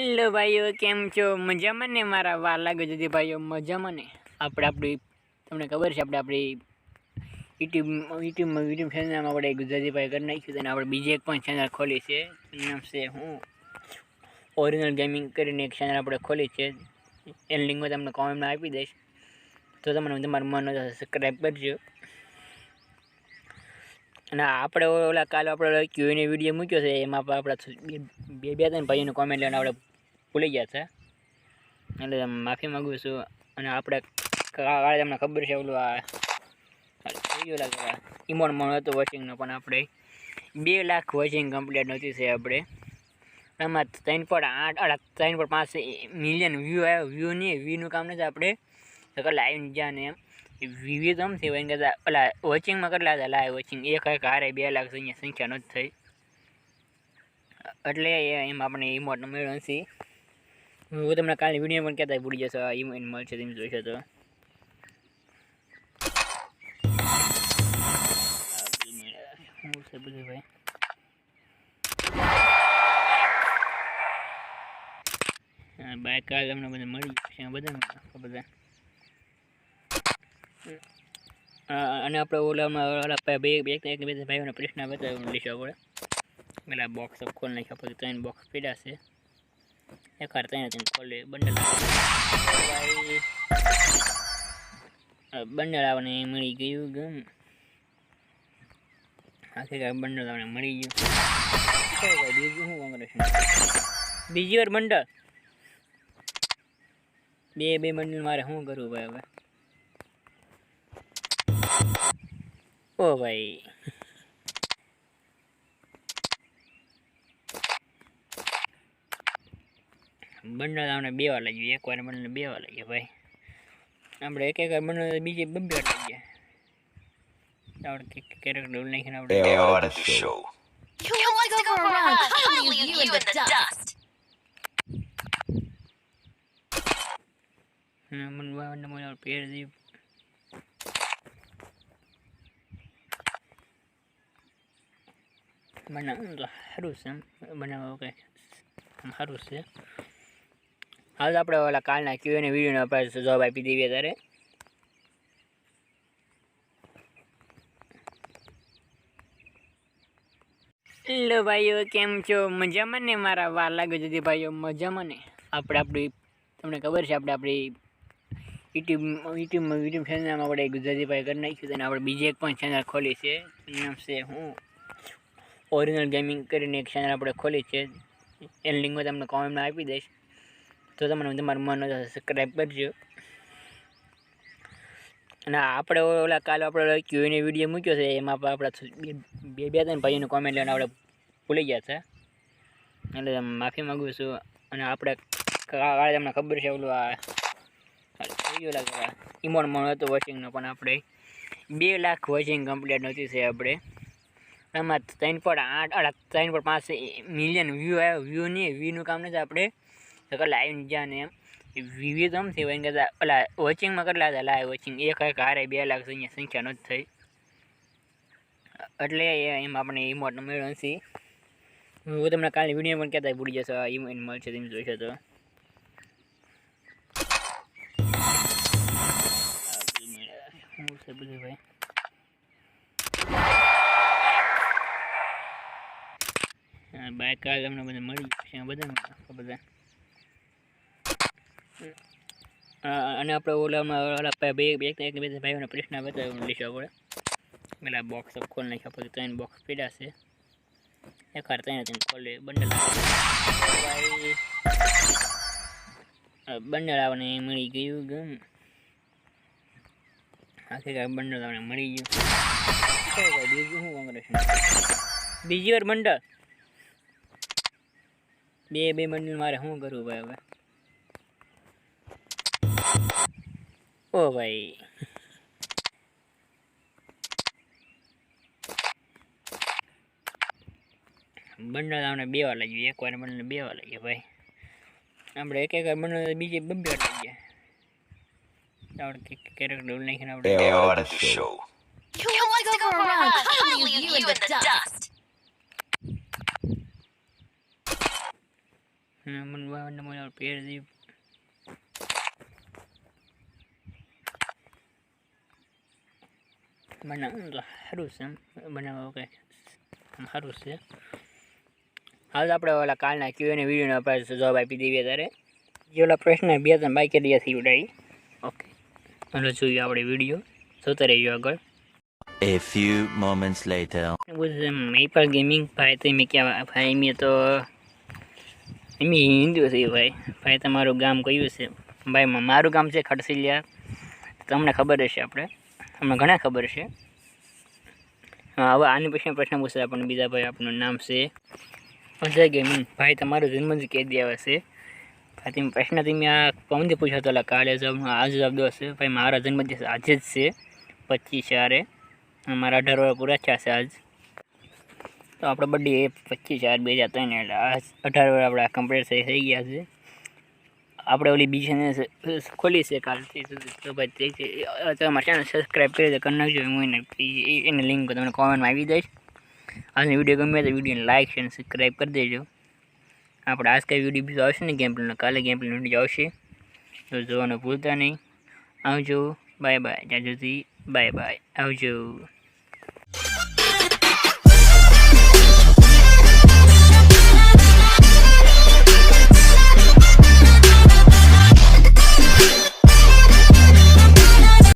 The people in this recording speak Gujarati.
હેલો ભાઈઓ, કેમ છો? મજામાં ને મારા વાલા ગુજરાતી ભાઈઓ, મજામાં ને? આપણે આપણી, તમને ખબર છે, આપણે આપણી યુટ્યુબ યુટ્યુબમાં યુટ્યુબ ચેનલમાં આપણે ગુજરાતી ભાઈ કરી નાખ્યું અને આપણે બીજી એક પણ ચેનલ ખોલી છે. નામ છે હું. ઓરિજિનલ ગેમિંગ કરીને એક ચેનલ આપણે ખોલી છે. એની લિંક તમને કોમેન્ટમાં આપી દઈશ. તો તમને, તમારું મન સબસ્ક્રાઈબ કરજો. અને આપણે ઓલા કાલે આપણે ક્યુએને વીડિયો મૂક્યો છે, એમાં પણ આપણે બે બે ત્રણ ભાઈઓને કોમેન્ટ લઈને આપણે ભૂલી ગયા છે. એટલે માફી માગું છું અને આપણે કાલે તમને ખબર છે ઓલું આ થઈ મણ હતો વોચિંગનો પણ આપણે બે લાખ વોચિંગ કમ્પ્લીટ નહોતી છે આપણે. એમાં ત્રણ પોઈન્ટ આઠ અઢા ત્રણ પોઈન્ટ પાંચ મિલિયન વ્યૂ આવ્યો. વ્યૂ નહીં વ્યૂનું કામ નથી આપણે. તો કલા આવી જાય ને એમ. વિવિધ આમ થયું, એમ કહેતા ઓલા વોચિંગમાં કેટલા હતા લાઈવ વોચિંગ એક એક હારે બે લાખ અહીંયા સંખ્યા નથી થઈ. એટલે એમ આપણે ઇમોટ મેળવ્યો નથી. હું તમને કાલે વીડિયો પણ કહેતા ભૂલી જશો, આ મળશે, તમે જોઈશો તો. બધું ભાઈ બાઇક કાલ તમને બધા મળી જશે બધા બધા. અને આપણે ઓલામાં ઓલા બે બે, એક, બે ભાઈઓને પ્રશ્ન બતાવી લઈશું આપણે પેલા બોક્સ ખોલી નાખ્યા, પછી ત્રણ બોક્સ પડ્યા છે. એક વાર ત્યાં ત્રણ ખોલી, બંડલ બંડલ આવને મળી ગયું ગમ આખી બંડલ આપણને મળી ગયું. બીજું શું કોંગ્રેસ બીજી વાર બંડલ. બે બે બંડલ મારે શું કરવું ભાઈ હવે? ઓ ભાઈ. બંડલ આપણે બે વાર લાગ્યું એક વાર બંડલ બે વાર લાગ્યું ભાઈ. આપણે એક એક વાર બંડલ બીજે વાર લાગ્યા. આપણે કેરેક્ટર નાખીને આપણે પેર દીધું બનાવવું તો સારું છે એમ. બનાવવા કંઈ સારું છે. હાલ આપણે ઓલા કાલના ક્યુ અને વિડીયોનો આપણે જવાબ આપી દઈએ ત્યારે. હેલો ભાઈઓ, કેમ છો? મજામાં ને મારા વાર લાગે ગુજરાતી ભાઈઓ, મજામાં ને? આપણે આપણી, તમને ખબર છે આપણે આપણી યુટ્યુબ યુટ્યુબમાં યુટ્યુબ ચેનલમાં આપણે ગુજરાતી ભાઈ કરી નાખ્યું અને આપણે બીજી એક પણ ચેનલ ખોલી છે. નામ છે હું. ઓરિજિનલ ગેમિંગ કરીને એક ચેનલ આપણે ખોલી છે. એની લિંક તમને કોમેન્ટમાં આપી દઈશ. તો તમને તમારું મન સબસ્ક્રાઈબ કરજો. અને આપણે ઓલા કાલે આપણે ક્યુએને વીડિયો મૂક્યો છે, એમાં પણ આપણે બે બે ત્રણ ભાઈઓને કોમેન્ટ લેવાનું આપણે ભૂલી ગયા છે. એટલે માફી માગું છું. અને આપણે કાલે તમને ખબર છે ઓલું આ થઈ લાગે ઇમોન મોન હતો વોચિંગનો પણ આપણે બે લાખ વોચિંગ કમ્પ્લીટ નહોતી છે આપણે. એમાં ત્રણ પોઈન્ટ આઠ ત્રણ પોઈન્ટ પાંચ મિલિયન વ્યૂ આવ્યો વ્યૂ નહીં વ્યૂનું કામ નથી આપણે. તો લાઈવ આવી જાય ને એમ. વિવિધ આમ થયું કહેતા ઓલા વોચિંગમાં કેટલા હતા લાઈવ વોચિંગ એક એક હારે બે લાખ અહીંયા સંખ્યા નથી થઈ. એટલે એમ આપણે ઇમોટ મળ્યો નથી. હું તમને કાલે વીડિયો પણ કહેતા ભૂલી જશો ઇમોટ મળશે તમે જોઈશો તો. બધું ભાઈ. બાઇક કાલ તમને બધા મળી જશે બધા બધા અને આપણે ઓલામાં ઓલા બે બે, એક, બે ભાઈઓને પ્રશ્ન બતાવી લઈશું આપણે પેલા બોક્સ ખોલી નાખ્યા, પછી ત્રણ બોક્સ પડ્યા છે. એક હાર ત્રણ ત્રણ ખોલે. બંડલ બંડલ આવને મળી ગયું ગમ. આખી બંડલ આવને મળી ગયું. બીજું શું કોંગ્રેસ બીજી વાર બંડલ. બે બે બંડલ મારે શું કરવું ભાઈ હવે? ઓ ભાઈ બંડલ આપણે બે વાર લાગ્યું એક વાર બંડલ બે વાર લાગ્યા ભાઈ આપણે એક એક વાર બંડલ બીજે બબ્બે વાર લાગ્યા આપણે કેરેક્ટર નાખીને આપણે They are the show. Who to go for? I'll leave you in the dust. મને મને પેર દી બનાવવાનું તો સારું છે એમ બનાવવા કંઈ આમ સારું છે હાલ આપણે ઓલા કાલના ક્યુ વિડીયોને વિડીયોનો આપણે જવાબ આપી દઈએ ત્યારે જે ઓલા પ્રશ્ન બે ત્રણ બાકી રહ્યા થઈ ઉડાવી ઓકે ચાલો જોઈએ આપણે વીડિયો જોતા રહીએ આગળ A few moments later. Maple Gaming ભાઈ તમે ક્યાં ભાઈ મેં તો એમ હિન્દુ છે ભાઈ ભાઈ તમારું ગામ કયું છે ભાઈ મારું ગામ છે ખડસીલિયા તમને ખબર હશે આપણે અમને ઘણા ખબર છે. હા, હવે આની પછી પ્રશ્ન પૂછે આપણને બીજા ભાઈ આપણું નામ છે? અજય ગેમિંગ. ભાઈ, તમારો જન્મ કહી દેવા છે? તમે પ્રશ્ન તમે આ પવનથી પૂછ્યો હતો કાલે જવાબ આજે જવાબ દો છે. ભાઈ, મારા જન્મદિવસ આજે જ છે, પચીસ ચારે. મારા અઢાર વર્ષ પૂરા થયા છે આજ. તો આપણે બધી એ પચીસ ચાર, બે હજાર ત્રણ એટલે આ અઢાર વર્ષ આપણા કમ્પ્લીટ થઈ ગયા છે. આપણે ઓલી બીજી ખોલી છે કાલથી તો ભાઈ તમારા ચેનલ સબસ્ક્રાઈબ કરી દે, કરી નાખજો, હું એને એની લિંક તમને કોમેન્ટમાં આવી દઈશ આજનો વીડિયો ગમે તો વિડીયોને લાઈક અને સબસ્ક્રાઈબ કરી દેજો. આપણે આજ કઈ વીડિયો બીજો આવશે ને ગેમ પ્લેનો કાલે ગેમ પ્લેનો વીડિયો આવશે. તો જોવાનું ભૂલતા નહીં. આવજો. બાય બાય જ્યાં સુધી બાય બાય આવજો.